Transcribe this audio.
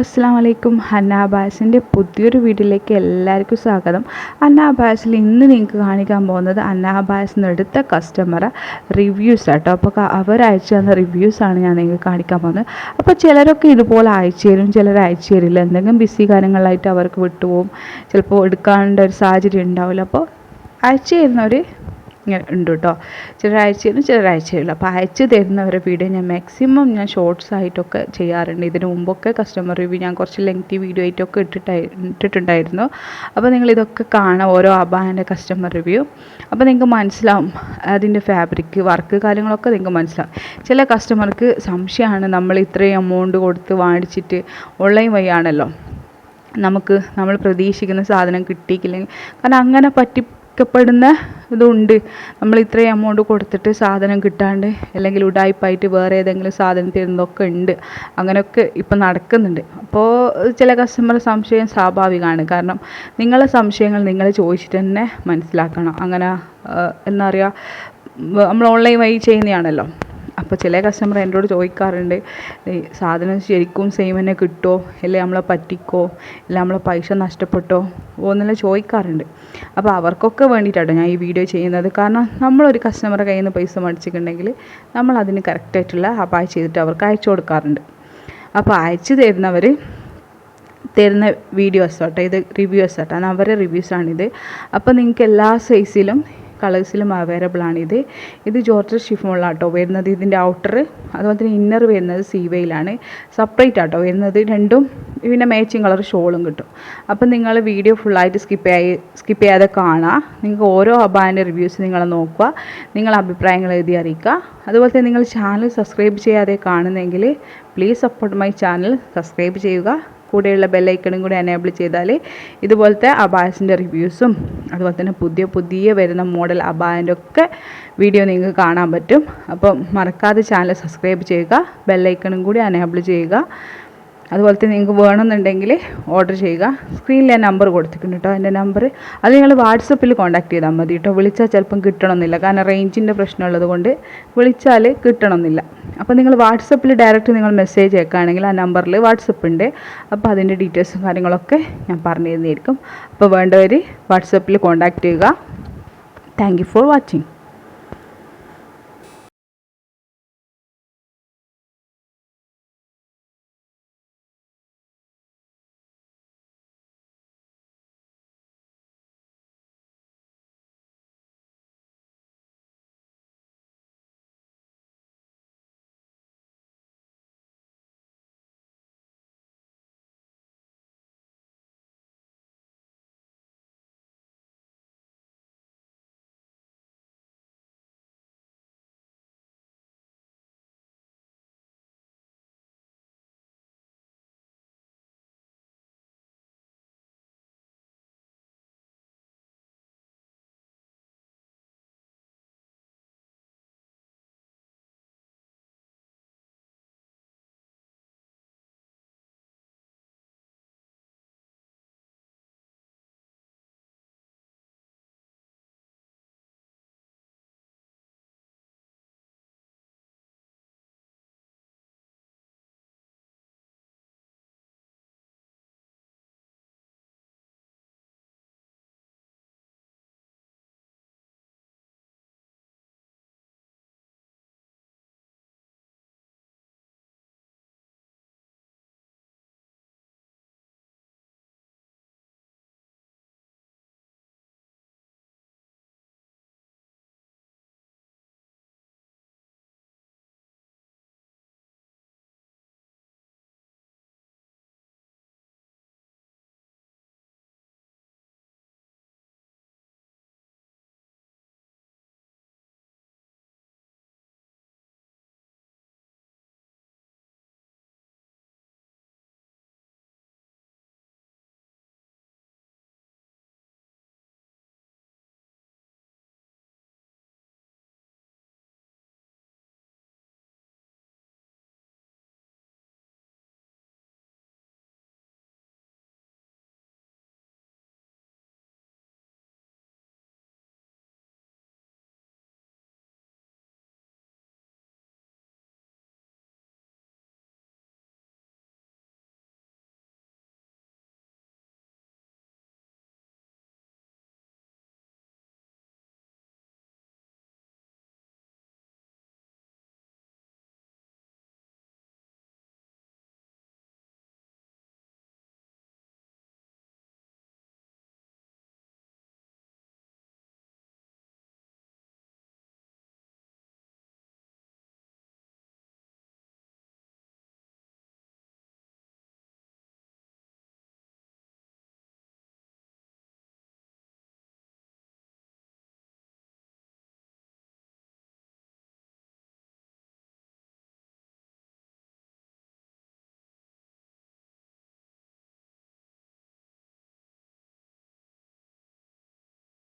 അസ്സാം വലൈക്കും ഹന്ന പുതിയൊരു വീഡിയോയിലേക്ക് എല്ലാവർക്കും സ്വാഗതം. അന്ന അബ്ബാസിൽ ഇന്ന് നിങ്ങൾക്ക് കാണിക്കാൻ പോകുന്നത് അന്ന അബ്ബാസിൽ നിന്ന് എടുത്ത റിവ്യൂസ് ആട്ടോ. അപ്പോൾ അവർ അയച്ചു തന്ന റിവ്യൂസാണ് ഞാൻ നിങ്ങൾക്ക് കാണിക്കാൻ പോകുന്നത്. അപ്പോൾ ചിലരൊക്കെ ഇതുപോലെ അയച്ചു തരും ചിലർ അയച്ചു തരില്ല. എന്തെങ്കിലും ബിസി കാര്യങ്ങളായിട്ട് അവർക്ക് വിട്ടുപോകും. ചിലപ്പോൾ എടുക്കാനുള്ള ഒരു സാഹചര്യം ഉണ്ടാവില്ല. അപ്പോൾ അയച്ചു തരുന്നവർ ഉണ്ട് കേട്ടോ ചിലരാഴ്ചയിലും ചിലരാഴ്ചയിലും അപ്പോൾ അയച്ചു തരുന്നവരെ വീഡിയോ ഞാൻ മാക്സിമം ഞാൻ ഷോർട്സ് ആയിട്ടൊക്കെ ചെയ്യാറുണ്ട്. ഇതിനു മുമ്പൊക്കെ കസ്റ്റമർ റിവ്യൂ ഞാൻ കുറച്ച് ലെങ്തി വീഡിയോ ആയിട്ടൊക്കെ ഇട്ടിട്ടായി ഇട്ടിട്ടുണ്ടായിരുന്നു. അപ്പോൾ നിങ്ങൾ ഇതൊക്കെ കാണാം ഓരോ അബാന്റെ കസ്റ്റമർ റിവ്യൂ അപ്പോൾ നിങ്ങൾക്ക് മനസ്സിലാവും അതിന്റെ ഫാബ്രിക് വർക്ക് കാര്യങ്ങളൊക്കെ നിങ്ങൾക്ക് മനസ്സിലാവും. ചില കസ്റ്റമർക്ക് സംശയമാണ് നമ്മൾ ഇത്രയും എമൗണ്ട് കൊടുത്ത് വാങ്ങിച്ചിട്ട് ഓൺലൈൻ വഴിയാണല്ലോ. നമുക്ക് നമ്മൾ പ്രതീക്ഷിക്കുന്ന സാധനം കിട്ടിയില്ലെങ്കിൽ കാരണം അങ്ങനെ പറ്റിക്കപ്പെടുന്ന ഇതുണ്ട്. നമ്മൾ ഇത്രയും എമൗണ്ട് കൊടുത്തിട്ട് സാധനം കിട്ടാണ്ട് അല്ലെങ്കിൽ ഉടായ്പായിട്ട് വേറെ ഏതെങ്കിലും സാധനം തരുന്നതൊക്കെ ഉണ്ട്. അങ്ങനെയൊക്കെ ഇപ്പം നടക്കുന്നുണ്ട്. അപ്പോൾ ചില കസ്റ്റമർ സംശയം സ്വാഭാവികമാണ്. കാരണം നിങ്ങളെ സംശയങ്ങൾ നിങ്ങൾ ചോദിച്ചിട്ട് തന്നെ മനസ്സിലാക്കണം. അങ്ങനെ എന്താ പറയുക നമ്മൾ ഓൺലൈൻ വഴി ചെയ്യുന്നതാണല്ലോ. അപ്പോൾ ചില കസ്റ്റമർ എന്നോട് ചോദിക്കാറുണ്ട് സാധനം ശരിക്കും സെയിം തന്നെ കിട്ടുമോ അല്ലെങ്കിൽ നമ്മളെ പറ്റിക്കോ? ഇല്ല നമ്മളെ പൈസ നഷ്ടപ്പെട്ടോ? എന്നെല്ലാം ചോദിക്കാറുണ്ട്. അപ്പോൾ അവർക്കൊക്കെ വേണ്ടിയിട്ടാണ് ഞാൻ ഈ വീഡിയോ ചെയ്യുന്നത്. കാരണം നമ്മളൊരു കസ്റ്റമറെ കയ്യിൽ നിന്ന് പൈസ മേടിച്ചിട്ടുണ്ടെങ്കിൽ നമ്മൾ അതിന് കറക്റ്റായിട്ടുള്ള അപ്പായ ചെയ്തിട്ട് അവർക്ക് അയച്ചു കൊടുക്കാറുണ്ട്. അപ്പോൾ അയച്ചു തരുന്നവർ തരുന്ന വീഡിയോസ് ആട്ടോ ഇത് റിവ്യൂസ് അത് അവരുടെ റിവ്യൂസാണിത് അപ്പോൾ നിങ്ങൾക്ക് എല്ലാ സൈസിലും കളേഴ്സിലും അവൈലബിൾ ആണിത് ഇത്. ജോർജ് ഷിഫോണിലാട്ടോ വരുന്നത്. ഇതിന്റെ ഔട്ടർ അതുപോലെ തന്നെ ഇന്നർ വരുന്നത് സീവയിലാണ്. സെപ്പറേറ്റ് ആട്ടോ വരുന്നത്. രണ്ടും പിന്നെ മാച്ചിങ് കളർ ഷോളും കിട്ടും. അപ്പം നിങ്ങൾ വീഡിയോ ഫുള്ളായിട്ട് സ്കിപ്പ് ചെയ്യായി സ്കിപ്പ് ചെയ്യാതെ കാണുക നിങ്ങൾക്ക് ഓരോ അബാന്റെ റിവ്യൂസ് നിങ്ങൾ നോക്കുക. നിങ്ങൾ അഭിപ്രായങ്ങൾ എഴുതി അറിയിക്കുക. അതുപോലെ തന്നെ നിങ്ങൾ ചാനൽ സബ്സ്ക്രൈബ് ചെയ്യാതെ കാണുന്നെങ്കിൽ please support my channel subscribe ചെയ്യുക. കൂടെയുള്ള ബെല്ലൈക്കണും കൂടി എനേബിൾ ചെയ്താൽ ഇതുപോലത്തെ അബായസിന്റെ റിവ്യൂസും അതുപോലെ തന്നെ പുതിയ പുതിയ വരുന്ന മോഡൽ അബായന്റെ ഒക്കെ വീഡിയോ നിങ്ങൾക്ക് കാണാൻ പറ്റും. അപ്പം മറക്കാതെ ചാനൽ സബ്സ്ക്രൈബ് ചെയ്യുക ബെല്ലൈക്കണും കൂടി എനേബിൾ ചെയ്യുക. അതുപോലെ തന്നെ നിങ്ങൾക്ക് വേണമെന്നുണ്ടെങ്കിൽ ഓർഡർ ചെയ്യുക. സ്ക്രീനിൽ ഞാൻ നമ്പർ കൊടുത്തിട്ടുണ്ട് കേട്ടോ എന്റെ നമ്പർ അത് നിങ്ങൾ വാട്സപ്പിൽ കോൺടാക്ട് ചെയ്താൽ മതി കേട്ടോ വിളിച്ചാൽ ചിലപ്പം കിട്ടണമെന്നില്ല. കാരണം റേഞ്ചിന്റെ പ്രശ്നമുള്ളത് കൊണ്ട് വിളിച്ചാൽ കിട്ടണമെന്നില്ല. അപ്പോൾ നിങ്ങൾ വാട്സപ്പിൽ ഡയറക്റ്റ് നിങ്ങൾ മെസ്സേജ് അയക്കുകയാണെങ്കിൽ ആ നമ്പറിൽ വാട്സപ്പ് ഉണ്ട്. അപ്പോൾ അതിന്റെ ഡീറ്റെയിൽസും കാര്യങ്ങളൊക്കെ ഞാൻ പറഞ്ഞു തരുന്നതായിരിക്കും. അപ്പോൾ വേണ്ടവർ വാട്സപ്പിൽ കോൺടാക്ട് ചെയ്യുക. Thank you for watching